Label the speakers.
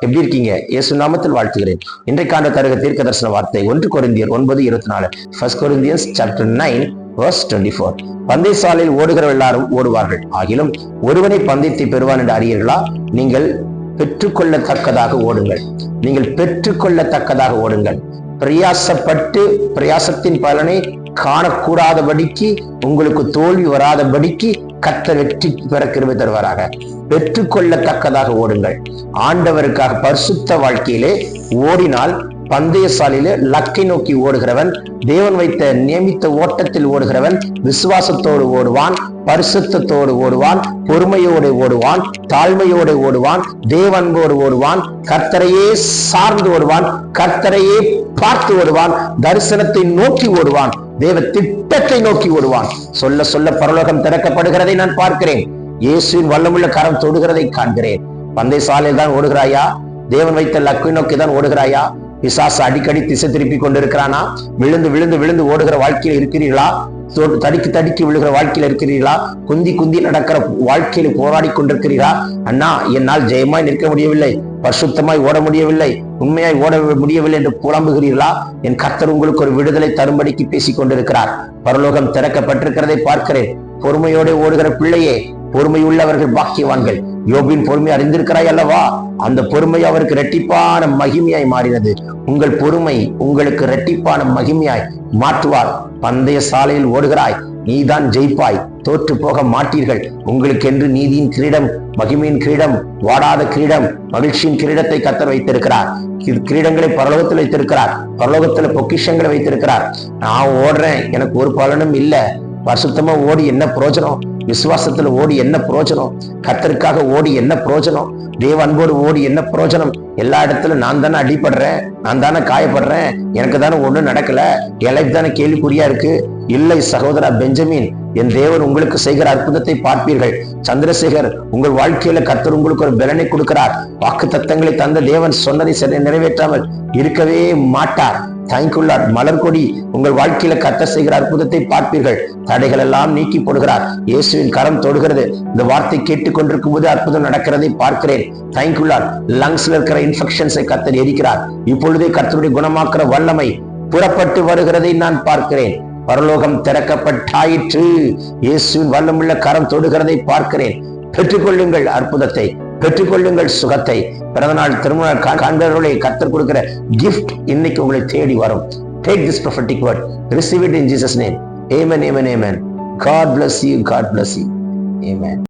Speaker 1: எப்படி இருக்கீங்க? இயேசு நாமத்தில் வாழ்த்துகிறேன். இன்றைக்கான தருக தீர்க்க தரிசன வார்த்தை ஒன்று கொரிந்தியர் ஒன்பது இருபத்தி நாலு. First Corinthians chapter nine verse 24 பந்தய சாலையில் ஓடுகிற எல்லாரும் ஓடுவார்கள். ஆகிலும் ஒருவனை பந்தயத்தை பெறுவான் என்று அறியீர்களா? நீங்கள் பெற்றுக்கொள்ளத்தக்கதாக ஓடுங்கள். நீங்கள் பெற்றுக்கொள்ளத்தக்கதாக ஓடுங்கள். பிரயாசப்பட்டு பிரயாசத்தின் பலனை காணக்கூடாதபடிக்கு உங்களுக்கு தோல்வி வராதபடிக்கு கத்த வெற்றி பெற கிருபை தருவாராக. பெற்றுக்கொள்ளத்தக்கதாக ஓடுங்கள். ஆண்டவருக்காக பரிசுத்த வாழ்க்கையிலே ஓடினால் பந்தயசாலையில லக்கை நோக்கி ஓடுகிறவன் தேவன் வைத்த நியமித்த ஓட்டத்தில் ஓடுகிறவன் விசுவாசத்தோடு ஓடுவான் பரிசுத்தத்தோடு ஓடுவான் பொறுமையோடு ஓடுவான் தாழ்மையோடு ஓடுவான் தேவன்போடு ஓடுவான் கர்த்தரையே சார்ந்து ஓடுவான் கர்த்தரையே பார்த்து ஓடுவான் தரிசனத்தை நோக்கி ஓடுவான். தேவ திட்டத்தை நோக்கி ஓடுவான். சொல்ல சொல்ல பரலோகம் திறக்கப்படுகிறதை நான் பார்க்கிறேன். இயேசுவின் வல்லமுள்ள கரம் தொடுகிறதை காண்கிறேன். பந்தை சாலையில் தான் ஓடுகிறாயா? தேவன் வைத்த லக்கை நோக்கி தான் ஓடுகிறாயா? பிசாசு அடிக்கடி திசை திருப்பி கொண்டிருக்கிறானா? விழுந்து விழுந்து விழுந்து ஓடுகிற வாழ்க்கையில் இருக்கிறீர்களா? தடுக்கி தடுக்கி விழுகிற வாழ்க்கையில் இருக்கிறீர்களா? குந்தி குந்தி நடக்கிற வாழ்க்கையில போராடி கொண்டிருக்கிறீரா அண்ணா என்னால் ஜெயமாய் நிற்க முடியவில்லை. பரிசுத்தமாய் ஓட முடியவில்லை. உண்மையாய் ஓட முடியவில்லை என்று புலம்புகிறீர்களா? என் கர்த்தர் உங்களுக்கு ஒரு விடுதலை தரும்படிக்கு பேசிக் கொண்டிருக்கிறார். பரலோகம் திறக்கப்பட்டிருக்கிறதை பார்க்கிறேன். பொறுமையோடு ஓடுகிற பிள்ளையே பொறுமை உள்ளவர்கள் பாக்கியவான்கள். யோபின் பொறுமை அறிந்திருக்கிறாய் அல்லவா? அந்த பொறுமை அவருக்கு இரட்டிப்பான மகிமையாய் மாறினது. உங்கள் பொறுமை உங்களுக்கு இரட்டிப்பான மகிமையாய் மாற்றுவார். பந்தய சாலையில் ஓடுகிறாய். நீதான் ஜெயிப்பாய். தோற்று போக மாட்டீர்கள். உங்களுக்கென்று நீதியின் கிரீடம் மகிமையின் கிரீடம் வாடாத கிரீடம் மகிழ்ச்சியின் கிரீடத்தை கத்தர் வைத்திருக்கிறார். கிரீடங்களை பரலோகத்தில் வைத்திருக்கிறார். பரலோகத்துல பொக்கிஷங்களை வைத்திருக்கிறார். நான் ஓடுறேன். எனக்கு ஒரு பலனும் இல்ல. பரிசுத்தமா ஓடி. என்ன பிரயோஜனம்? விசுவாசத்துல ஓடி என்ன பிரயோஜனம் கத்தருக்காக ஓடி என்ன பிரோஜனம்? தேவ அன்போடு ஓடி என்ன பிரோஜனம்? எல்லா இடத்துல நான் தானே அடிபடுறேன் நான் தானே காயப்படுறேன் எனக்கு தானே ஒண்ணும் நடக்கல. என் லைஃப் தானே கேள்விக்குறியா இருக்கு? இல்லை சகோதரா பெஞ்சமின் என் தேவன் உங்களுக்கு செய்கிற அற்புதத்தை பார்ப்பீர்கள். சந்திரசேகர் உங்கள் வாழ்க்கையில கத்தர் உங்களுக்கு ஒரு பலனை கொடுக்கிறார். வாக்கு தத்தங்களை தந்த தேவன் சொன்னதை சரி நிறைவேற்றாமல் இருக்கவே மாட்டார். தேங்க்யூல்லார் மலர்கொடி உங்கள் வாழ்க்கையில கத்த செய்கிற அற்புதத்தை பார்ப்பீர்கள். தடைகள் எல்லாம் நீக்கி போடுகிறார். இயேசுவின் கரம் தொடுகிறது. இந்த வார்த்தை கேட்டுக்கொண்டிருக்கும் போது அற்புதம் நடக்கிறதை பார்க்கிறேன். தேங்க்யூல்லார் லங்ஸ்ல இருக்கிற இன்ஃபெக்ஷன்ஸை கத்தர் எரிக்கிறார். இப்பொழுதே கத்தருடைய குணமாக்குற வல்லமை புறப்பட்டு வருகிறதை நான் பார்க்கிறேன். பரலோகம் திறக்கப்பட்டாயிற்று. இயேசுவின் வல்லமுள்ள கரம் தொடுகிறதை பார்க்கிறேன். பெற்றுக்கொள்ளுங்கள் அற்புதத்தை. பெற்றுக்கொள்ளுங்கள் சுகத்தை பிறந்தநாள் திருமண காண்பவர்களை கத்தர் கொடுக்கிற கிஃப்ட் இன்னைக்கு உங்களை தேடி வரும் take this prophetic word receive it in Jesus name amen amen amen God bless you God bless you amen